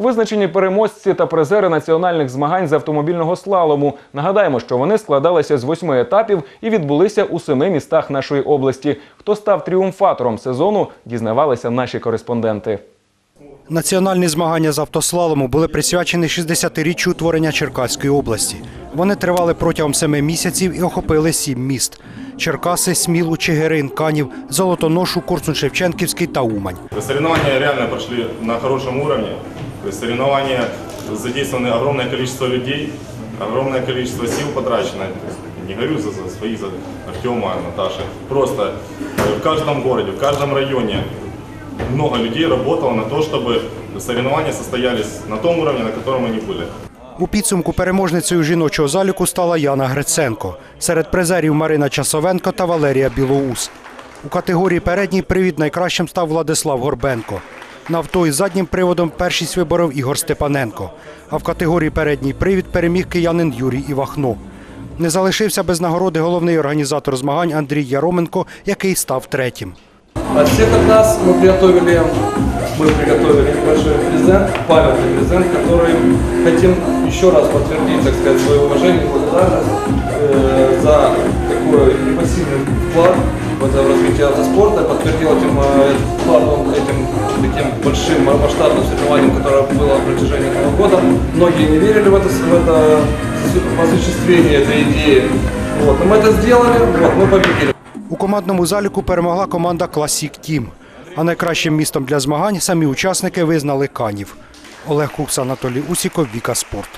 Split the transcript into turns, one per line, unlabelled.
Визначені переможці та призери національних змагань з автомобільного слалому. Нагадаємо, що вони складалися з восьми етапів і відбулися у семи містах нашої області. Хто став тріумфатором сезону, дізнавалися наші кореспонденти.
Національні змагання з автослалому були присвячені 60-річчю утворення Черкаської області. Вони тривали протягом семи місяців і охопили сім міст: Черкаси, Смілу, Чигирин, Канів, Золотоношу, Корсун-Шевченківський та Умань.
Соревнования реально прошли на хорошем уровне. То есть соревнования задействованы огромное количество людей, огромное количество сил потрачено. То есть Не говорю за, за свои, за Артема, Наташи. Просто э, в каждом городе, в каждом районе много людей работало на то, чтобы соревнования состоялись на том уровне, на котором они были.
У підсумку переможницею жіночого заліку стала Яна Гриценко. Серед призерів Марина Часовенко та Валерія Білоус. У категорії передній привід найкращим став Владислав Горбенко. На авто із заднім приводом першість виборов Ігор Степаненко. А в категорії передній привід переміг киянин Юрій Івахно. Не залишився без нагороди головний організатор змагань Андрій Яроменко, який став третім.
От всех от нас мы приготовили, мы приготовили небольшой презент, памятный презент, который хотим еще раз подтвердить, так сказать, свое уважение и благодарность э, за такой непосильный вклад в это развитие автоспорта, подтвердил этим э, вкладом, этим таким большим масштабным соревнованием, которое было на протяжении этого года. Многие не верили в это, в это в осуществление этой идеи. Вот. Но мы это сделали, вот, мы победили.
У командному заліку перемогла команда Classic Team. А найкращим містом для змагань самі учасники визнали Канів. Олег Кукс, Анатолій Усіков, Віка Спорт.